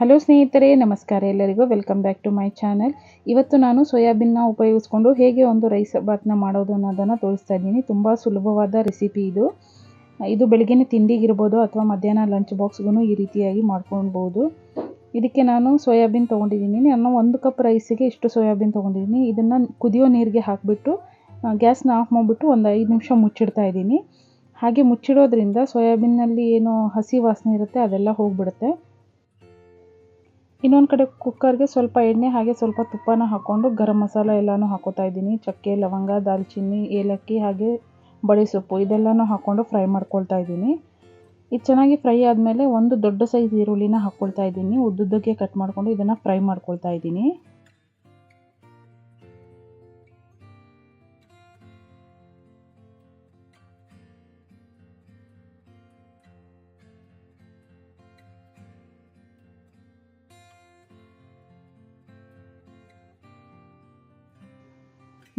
Hello ಸ್ನೇಹಿತರೆ, ನಮಸ್ಕಾರ ಎಲ್ಲರಿಗೂ. Welcome back to my channel ಇವತ್ತು ನಾನು ಸೋಯಾಬೀನ್ನ ಉಪಯೋಗಿಸ್ಕೊಂಡು ಹೇಗೆ ಒಂದು ರೈಸ್ ಬಾತ್ನ ಮಾಡೋದು ಅನ್ನೋದನ್ನು ತೋರಿಸ್ತಾ ಇದ್ದೀನಿ. ತುಂಬ ಸುಲಭವಾದ ರೆಸಿಪಿ ಇದು. ಇದು ಬೆಳಗ್ಗೆನೇ ತಿಂಡಿಗಿರ್ಬೋದು ಅಥವಾ ಮಧ್ಯಾಹ್ನ ಲಂಚ್ ಬಾಕ್ಸ್ಗೂ ಈ ರೀತಿಯಾಗಿ ಮಾಡ್ಕೊಳ್ಬೋದು. ಇದಕ್ಕೆ ನಾನು ಸೋಯಾಬೀನ್ ತೊಗೊಂಡಿದ್ದೀನಿ. ನಾನು ಒಂದು ಕಪ್ ರೈಸಿಗೆ ಇಷ್ಟು ಸೋಯಾಬೀನ್ ತೊಗೊಂಡಿದ್ದೀನಿ. ಇದನ್ನು ಕುದಿಯೋ ನೀರಿಗೆ ಹಾಕಿಬಿಟ್ಟು ಗ್ಯಾಸ್ನ ಆಫ್ ಮಾಡಿಬಿಟ್ಟು ಒಂದು ಐದು ನಿಮಿಷ ಮುಚ್ಚಿಡ್ತಾ ಇದ್ದೀನಿ. ಹಾಗೆ ಮುಚ್ಚಿಡೋದ್ರಿಂದ ಸೋಯಾಬೀನಲ್ಲಿ ಏನು ಹಸಿ ವಾಸನೆ ಇರುತ್ತೆ ಅದೆಲ್ಲ ಹೋಗಿಬಿಡುತ್ತೆ. ಇನ್ನೊಂದು ಕಡೆ ಕುಕ್ಕರ್ಗೆ ಸ್ವಲ್ಪ ಎಣ್ಣೆ, ಹಾಗೆ ಸ್ವಲ್ಪ ತುಪ್ಪನ ಹಾಕ್ಕೊಂಡು ಗರಂ ಮಸಾಲ ಎಲ್ಲನೂ ಹಾಕೋತಾ ಇದ್ದೀನಿ. ಚಕ್ಕೆ, ಲವಂಗ, ದಾಲ್ಚಿನ್ನಿ, ಏಲಕ್ಕಿ, ಹಾಗೆ ಬಳೆ ಸೊಪ್ಪು ಇದೆಲ್ಲನೂ ಹಾಕ್ಕೊಂಡು ಫ್ರೈ ಮಾಡ್ಕೊಳ್ತಾ ಇದ್ದೀನಿ. ಇದು ಚೆನ್ನಾಗಿ ಫ್ರೈ ಆದಮೇಲೆ ಒಂದು ದೊಡ್ಡ ಸೈಜ್ ಈರುಳ್ಳಿನ ಹಾಕ್ಕೊಳ್ತಾ ಇದ್ದೀನಿ. ಉದ್ದುದ್ದಕ್ಕೆ ಕಟ್ ಮಾಡಿಕೊಂಡು ಇದನ್ನು ಫ್ರೈ ಮಾಡ್ಕೊಳ್ತಾ ಇದ್ದೀನಿ.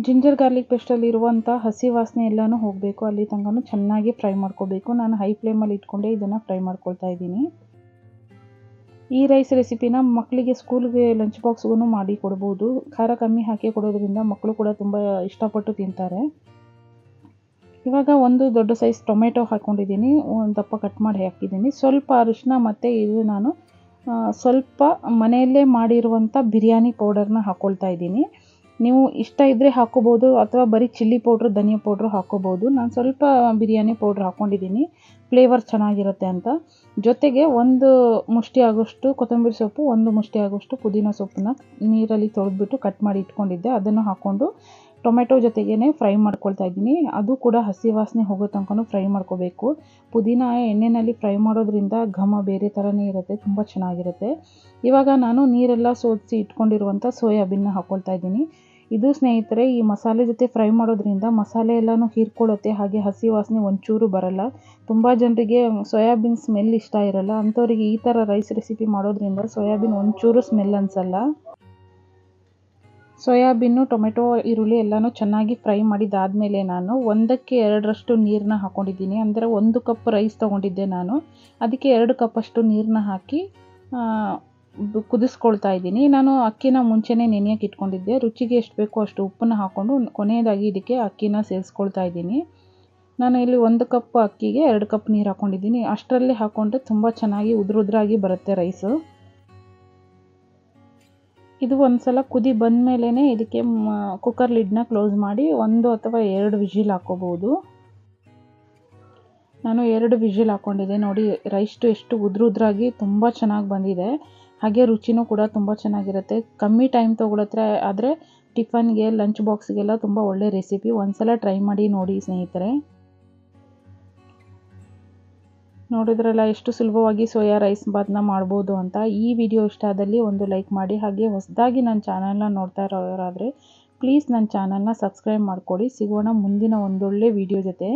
ಜಿಂಜರ್ ಗಾರ್ಲಿಕ್ ಪೇಸ್ಟಲ್ಲಿ ಇರುವಂಥ ಹಸಿ ವಾಸನೆ ಎಲ್ಲನೂ ಹೋಗಬೇಕು. ಅಲ್ಲಿ ತನಕನೂ ಚೆನ್ನಾಗಿ ಫ್ರೈ ಮಾಡ್ಕೋಬೇಕು. ನಾನು ಹೈ ಫ್ಲೇಮಲ್ಲಿ ಇಟ್ಕೊಂಡೆ ಇದನ್ನು ಫ್ರೈ ಮಾಡ್ಕೊಳ್ತಾ ಇದ್ದೀನಿ. ಈ ರೈಸ್ ರೆಸಿಪಿನ ಮಕ್ಕಳಿಗೆ ಸ್ಕೂಲ್ಗೆ ಲಂಚ್ ಬಾಕ್ಸ್ಗೂ ಮಾಡಿ ಕೊಡ್ಬೋದು. ಖಾರ ಕಮ್ಮಿ ಹಾಕಿ ಕೊಡೋದ್ರಿಂದ ಮಕ್ಕಳು ಕೂಡ ತುಂಬ ಇಷ್ಟಪಟ್ಟು ತಿಂತಾರೆ. ಇವಾಗ ಒಂದು ದೊಡ್ಡ ಸೈಜ್ ಟೊಮೆಟೊ ಹಾಕ್ಕೊಂಡಿದ್ದೀನಿ ಒಂದು ದಪ್ಪ ಕಟ್ ಮಾಡಿ ಹಾಕಿದ್ದೀನಿ. ಸ್ವಲ್ಪ ಅರಿಶಿನ ಮತ್ತು ಇದು ನಾನು ಸ್ವಲ್ಪ ಮನೆಯಲ್ಲೇ ಮಾಡಿರುವಂಥ ಬಿರಿಯಾನಿ ಪೌಡರ್ನ ಹಾಕ್ಕೊಳ್ತಾ ಇದ್ದೀನಿ. ನೀವು ಇಷ್ಟ ಇದ್ದರೆ ಹಾಕ್ಕೋಬೋದು ಅಥವಾ ಬರೀ ಚಿಲ್ಲಿ ಪೌಡ್ರು ಧನಿಯಾ ಪೌಡ್ರು ಹಾಕ್ಕೋಬೋದು ನಾನು ಸ್ವಲ್ಪ ಬಿರಿಯಾನಿ ಪೌಡ್ರ್ ಹಾಕ್ಕೊಂಡಿದ್ದೀನಿ ಫ್ಲೇವರ್ ಚೆನ್ನಾಗಿರುತ್ತೆ ಅಂತ. ಜೊತೆಗೆ ಒಂದು ಮುಷ್ಟಿ ಆಗೋಷ್ಟು ಕೊತ್ತಂಬರಿ ಸೊಪ್ಪು, ಒಂದು ಮುಷ್ಟಿ ಆಗೋಷ್ಟು ಪುದೀನ ಸೊಪ್ಪನ್ನ ನೀರಲ್ಲಿ ತೊಳೆದ್ಬಿಟ್ಟು ಕಟ್ ಮಾಡಿ ಇಟ್ಕೊಂಡಿದ್ದೆ. ಅದನ್ನು ಹಾಕ್ಕೊಂಡು ಟೊಮೆಟೊ ಜೊತೆಗೇ ಫ್ರೈ ಮಾಡ್ಕೊಳ್ತಾ ಇದ್ದೀನಿ. ಅದು ಕೂಡ ಹಸಿ ವಾಸನೆ ಹೋಗೋ ತನಕ ಫ್ರೈ ಮಾಡ್ಕೋಬೇಕು. ಪುದೀನ ಎಣ್ಣೆಯಲ್ಲಿ ಫ್ರೈ ಮಾಡೋದ್ರಿಂದ ಘಮ ಬೇರೆ ಥರನೇ ಇರುತ್ತೆ, ತುಂಬ ಚೆನ್ನಾಗಿರುತ್ತೆ. ಇವಾಗ ನಾನು ನೀರೆಲ್ಲ ಸೋದಿಸಿ ಇಟ್ಕೊಂಡಿರುವಂಥ ಸೋಯಾಬೀನ್ನ ಹಾಕ್ಕೊಳ್ತಾ ಇದ್ದೀನಿ. ಇದು ಸ್ನೇಹಿತರೆ, ಈ ಮಸಾಲೆ ಜೊತೆ ಫ್ರೈ ಮಾಡೋದ್ರಿಂದ ಮಸಾಲೆ ಎಲ್ಲಾನು ಹೀರ್ಕೊಳ್ಳುತ್ತೆ, ಹಾಗೆ ಹಸಿ ವಾಸನೆ ಒಂಚೂರು ಬರಲ್ಲ. ತುಂಬ ಜನರಿಗೆ ಸೋಯಾಬೀನ್ ಸ್ಮೆಲ್ ಇಷ್ಟ ಇರಲ್ಲ. ಅಂಥವ್ರಿಗೆ ಈ ಥರ ರೈಸ್ ರೆಸಿಪಿ ಮಾಡೋದ್ರಿಂದ ಸೋಯಾಬೀನ್ ಒಂಚೂರು ಸ್ಮೆಲ್ ಅನಿಸಲ್ಲ. ಸೋಯಾಬೀನು, ಟೊಮೆಟೊ, ಈರುಳ್ಳಿ ಎಲ್ಲನೂ ಚೆನ್ನಾಗಿ ಫ್ರೈ ಮಾಡಿದಾದಮೇಲೆ ನಾನು ಒಂದಕ್ಕೆ ಎರಡರಷ್ಟು ನೀರನ್ನ ಹಾಕ್ಕೊಂಡಿದ್ದೀನಿ ಅಂದರೆ ಒಂದು ಕಪ್ ರೈಸ್ ತೊಗೊಂಡಿದ್ದೆ ನಾನು. ಅದಕ್ಕೆ ಎರಡು ಕಪ್ಪಷ್ಟು ನೀರನ್ನ ಹಾಕಿ ಕುದಿಸ್ಕೊಳ್ತಾ ಇದ್ದೀನಿ. ನಾನು ಅಕ್ಕಿನ ಮುಂಚೆನೇ ನೆನೆಯೋಕೆ ಇಟ್ಕೊಂಡಿದ್ದೆ. ರುಚಿಗೆ ಎಷ್ಟು ಬೇಕೋ ಅಷ್ಟು ಉಪ್ಪನ್ನು ಹಾಕ್ಕೊಂಡು ಕೊನೆಯದಾಗಿ ಇದಕ್ಕೆ ಅಕ್ಕಿನ ಸೇರಿಸ್ಕೊಳ್ತಾ ಇದ್ದೀನಿ. ನಾನು ಇಲ್ಲಿ ಒಂದು ಕಪ್ ಅಕ್ಕಿಗೆ ಎರಡು ಕಪ್ ನೀರು ಹಾಕ್ಕೊಂಡಿದ್ದೀನಿ ಅಷ್ಟರಲ್ಲಿ ಹಾಕ್ಕೊಂಡ್ರೆ ತುಂಬ ಚೆನ್ನಾಗಿ ಉದುರುದ್ರಾಗಿ ಬರುತ್ತೆ ರೈಸು. ಇದು ಒಂದು ಸಲ ಕುದಿ ಬಂದ ಮೇಲೇ ಇದಕ್ಕೆ ಕುಕ್ಕರ್ ಲಿಡ್ನ ಕ್ಲೋಸ್ ಮಾಡಿ ಒಂದು ಅಥವಾ ಎರಡು ವಿಜಿಲ್ ಹಾಕ್ಕೋಬೋದು ನಾನು ಎರಡು ವಿಜಿಲ್ ಹಾಕ್ಕೊಂಡಿದ್ದೆ ನೋಡಿ, ರೈಸ್ಟು ಎಷ್ಟು ಉದ್ರುದ್ರಾಗಿ ತುಂಬ ಚೆನ್ನಾಗಿ ಬಂದಿದೆ. ಹಾಗೆ ರುಚಿನೂ ಕೂಡ ತುಂಬ ಚೆನ್ನಾಗಿರುತ್ತೆ. ಕಮ್ಮಿ ಟೈಮ್ ತೊಗೊಳತ್ರೆ ಆದರೆ ಟಿಫನ್ಗೆ ಲಂಚ್ ಬಾಕ್ಸ್ಗೆಲ್ಲ ತುಂಬ ಒಳ್ಳೆ ರೆಸಿಪಿ ಒಂದ್ಸಲ ಟ್ರೈ ಮಾಡಿ ನೋಡಿ ಸ್ನೇಹಿತರೆ. ನೋಡಿದ್ರಲ್ಲ ಎಷ್ಟು ಸುಲಭವಾಗಿ ಸೋಯಾ ರೈಸ್ ಬಾತ್ನ ಮಾಡ್ಬೋದು ಅಂತ. ಈ ವಿಡಿಯೋ ಇಷ್ಟ ಆದಲ್ಲಿ ಒಂದು ಲೈಕ್ ಮಾಡಿ. ಹಾಗೆ ಹೊಸದಾಗಿ ನನ್ನ ಚಾನಲ್ನ ನೋಡ್ತಾ ಇರೋರಾದರೆ ಪ್ಲೀಸ್ ನನ್ನ ಚಾನಲ್ನ ಸಬ್ಸ್ಕ್ರೈಬ್ ಮಾಡಿಕೊಡಿ. ಸಿಗೋಣ ಮುಂದಿನ ಒಂದೊಳ್ಳೆ ವಿಡಿಯೋ ಜೊತೆ.